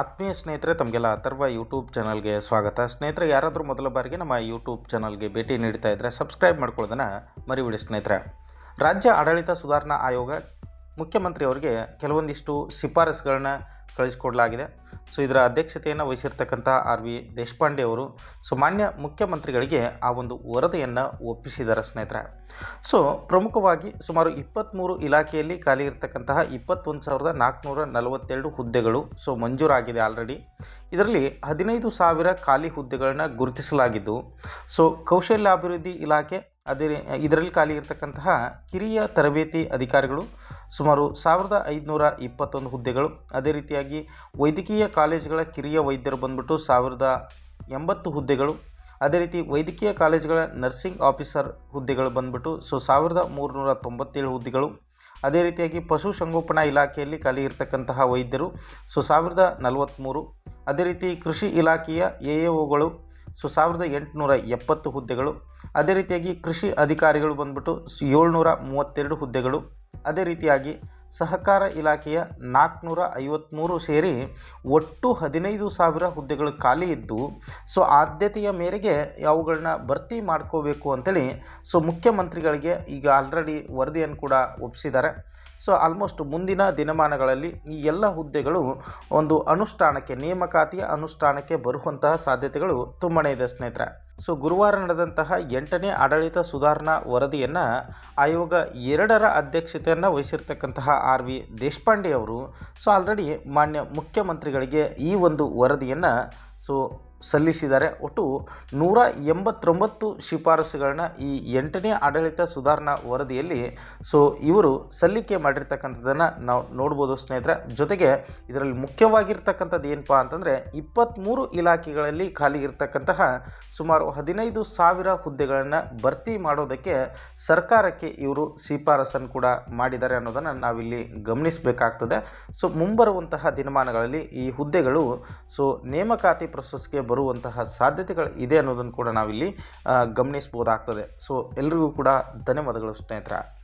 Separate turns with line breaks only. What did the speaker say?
ಆತ್ಮೀಯ ಸ್ನೇಹಿತರೆ, ತಮಗೆಲ್ಲ ಅಥರ್ವ ಯೂಟ್ಯೂಬ್ ಚಾನಲ್ಗೆ ಸ್ವಾಗತ. ಸ್ನೇಹಿತರೆ, ಯಾರಾದರೂ ಮೊದಲ ಬಾರಿಗೆ ನಮ್ಮ ಯೂಟ್ಯೂಬ್ ಚಾನಲ್ಗೆ ಭೇಟಿ ನೀಡ್ತಾ ಇದ್ದರೆ ಸಬ್ಸ್ಕ್ರೈಬ್ ಮಾಡ್ಕೊಳ್ಳೋದನ್ನು ಮರಿಬಿಡಿ ಸ್ನೇಹಿತರೆ. ರಾಜ್ಯ ಆಡಳಿತ ಸುಧಾರಣಾ ಆಯೋಗ ಮುಖ್ಯಮಂತ್ರಿಯವರಿಗೆ ಕೆಲವೊಂದಿಷ್ಟು ಶಿಫಾರಸುಗಳನ್ನ ಕಳಿಸಿಕೊಡಲಾಗಿದೆ. ಸೊ, ಇದರ ಅಧ್ಯಕ್ಷತೆಯನ್ನು ವಹಿಸಿರ್ತಕ್ಕಂಥ ಆರ್ ವಿ ದೇಶಪಾಂಡೆ ಅವರು, ಸೊ, ಮಾನ್ಯ ಮುಖ್ಯಮಂತ್ರಿಗಳಿಗೆ ಆ ಒಂದು ವರದಿಯನ್ನು ಒಪ್ಪಿಸಿದ್ದಾರೆ ಸ್ನೇಹಿತರೆ. ಸೊ, ಪ್ರಮುಖವಾಗಿ ಸುಮಾರು ಇಪ್ಪತ್ತ್ಮೂರು ಇಲಾಖೆಯಲ್ಲಿ ಖಾಲಿ ಇರತಕ್ಕಂತಹ ಇಪ್ಪತ್ತೊಂದು ಸಾವಿರದ ನಾಲ್ಕುನೂರ ನಲವತ್ತೆರಡು ಹುದ್ದೆಗಳು, ಸೊ, ಮಂಜೂರಾಗಿದೆ ಆಲ್ರೆಡಿ. ಇದರಲ್ಲಿ ಹದಿನೈದು ಸಾವಿರ ಖಾಲಿ ಹುದ್ದೆಗಳನ್ನ ಗುರುತಿಸಲಾಗಿದ್ದು, ಸೊ, ಕೌಶಲ್ಯಾಭಿವೃದ್ಧಿ ಇಲಾಖೆ ಅದೇ ಇದರಲ್ಲಿ ಖಾಲಿ ಇರತಕ್ಕಂತಹ ಕಿರಿಯ ತರಬೇತಿ ಅಧಿಕಾರಿಗಳು ಸುಮಾರು ಸಾವಿರದ ಐದುನೂರ ಇಪ್ಪತ್ತೊಂದು ಹುದ್ದೆಗಳು. ಅದೇ ರೀತಿಯಾಗಿ ವೈದ್ಯಕೀಯ ಕಾಲೇಜುಗಳ ಕಿರಿಯ ವೈದ್ಯರು ಬಂದ್ಬಿಟ್ಟು ಸಾವಿರದ ಎಂಬತ್ತು ಹುದ್ದೆಗಳು. ಅದೇ ರೀತಿ ವೈದ್ಯಕೀಯ ಕಾಲೇಜುಗಳ ನರ್ಸಿಂಗ್ ಆಫೀಸರ್ ಹುದ್ದೆಗಳು ಬಂದ್ಬಿಟ್ಟು ಸೊ ಸಾವಿರದ ಮೂರುನೂರ ತೊಂಬತ್ತೇಳು ಹುದ್ದೆಗಳು. ಅದೇ ರೀತಿಯಾಗಿ ಪಶುಸಂಗೋಪನಾ ಇಲಾಖೆಯಲ್ಲಿ ಖಾಲಿ ಇರತಕ್ಕಂತಹ ವೈದ್ಯರು ಸೊ ಸಾವಿರದ ನಲವತ್ತ್ಮೂರು ಅದೇ ರೀತಿ ಕೃಷಿ ಇಲಾಖೆಯ ಎ ಎ ಒಗಳು ಸೊ ಸಾವಿರದ ಎಂಟುನೂರ ಎಪ್ಪತ್ತು ಹುದ್ದೆಗಳು. ಅದೇ ರೀತಿಯಾಗಿ ಕೃಷಿ ಅಧಿಕಾರಿಗಳು ಬಂದ್ಬಿಟ್ಟು ಏಳ್ನೂರ ಮೂವತ್ತೆರಡು ಹುದ್ದೆಗಳು, ಅದೇ ರೀತಿಯಾಗಿ ಸಹಕಾರ ಇಲಾಖೆಯ ನಾಲ್ಕುನೂರ ಐವತ್ತ್ಮೂರು ಸೇರಿ ಒಟ್ಟು ಹದಿನೈದು ಸಾವಿರ ಹುದ್ದೆಗಳು ಖಾಲಿ ಇದ್ದು, ಸೊ ಆದ್ಯತೆಯ ಮೇರೆಗೆ ಅವುಗಳನ್ನ ಭರ್ತಿ ಮಾಡ್ಕೋಬೇಕು ಅಂತೇಳಿ ಸೊ ಮುಖ್ಯಮಂತ್ರಿಗಳಿಗೆ ಈಗ ಆಲ್ರೆಡಿ ವರದಿಯನ್ನು ಕೂಡ ಒಪ್ಪಿಸಿದ್ದಾರೆ ಸೊ ಆಲ್ಮೋಸ್ಟ್ ಮುಂದಿನ ದಿನಮಾನಗಳಲ್ಲಿ ಈ ಎಲ್ಲ ಹುದ್ದೆಗಳು ಒಂದು ಅನುಷ್ಠಾನಕ್ಕೆ, ನೇಮಕಾತಿಯ ಅನುಷ್ಠಾನಕ್ಕೆ ಬರುವಂತಹ ಸಾಧ್ಯತೆಗಳು ತುಂಬನೇ ಇದೆ ಸ್ನೇಹಿತರೆ. ಸೊ ಗುರುವಾರ ನಡೆದಂತಹ ಎಂಟನೇ ಆಡಳಿತ ಸುಧಾರಣಾ ವರದಿಯನ್ನು ಆಯೋಗ ಎರಡರ ಅಧ್ಯಕ್ಷತೆಯನ್ನು ವಹಿಸಿರ್ತಕ್ಕಂತಹ ಆರ್ ವಿ ದೇಶಪಾಂಡೆ ಅವರು. ಸೊ ಆಲ್ರೆಡಿ ಮಾನ್ಯ ಮುಖ್ಯಮಂತ್ರಿಗಳಿಗೆ ಈ ಒಂದು ವರದಿಯನ್ನು ಸೊ ಸಲ್ಲಿಸಿದ್ದಾರೆ. ಒಟ್ಟು ನೂರ ಎಂಬತ್ತೊಂಬತ್ತು ಶಿಫಾರಸುಗಳನ್ನ ಈ ಎಂಟನೇ ಆಡಳಿತ ಸುಧಾರಣಾ ವರದಿಯಲ್ಲಿ ಸೊ ಇವರು ಸಲ್ಲಿಕೆ ಮಾಡಿರ್ತಕ್ಕಂಥದ್ದನ್ನು ನಾವು ನೋಡ್ಬೋದು ಸ್ನೇಹಿತರೆ. ಜೊತೆಗೆ ಇದರಲ್ಲಿ ಮುಖ್ಯವಾಗಿರ್ತಕ್ಕಂಥದ್ದು ಏನಪ್ಪ ಅಂತಂದರೆ ಇಪ್ಪತ್ತ್ಮೂರು ಇಲಾಖೆಗಳಲ್ಲಿ ಖಾಲಿ ಇರತಕ್ಕಂತಹ ಸುಮಾರು ಹದಿನೈದು ಸಾವಿರ ಹುದ್ದೆಗಳನ್ನು ಭರ್ತಿ ಮಾಡೋದಕ್ಕೆ ಸರ್ಕಾರಕ್ಕೆ ಇವರು ಶಿಫಾರಸನ್ನು ಕೂಡ ಮಾಡಿದ್ದಾರೆ ಅನ್ನೋದನ್ನು ನಾವಿಲ್ಲಿ ಗಮನಿಸಬೇಕಾಗ್ತದೆ. ಸೊ ಮುಂಬರುವಂತಹ ದಿನಮಾನಗಳಲ್ಲಿ ಈ ಹುದ್ದೆಗಳು ಸೊ ನೇಮಕಾತಿ ಪ್ರೊಸೆಸ್ಗೆ ಬರುವಂತಹ ಸಾಧ್ಯತೆಗಳು ಇದೆ ಅನ್ನೋದನ್ನು ಕೂಡ ನಾವಿಲ್ಲಿ ಗಮನಿಸ್ಬೋದಾಗ್ತದೆ. ಸೊ ಎಲ್ರಿಗೂ ಕೂಡ ಧನ್ಯವಾದಗಳು ಸ್ನೇಹಿತರೆ.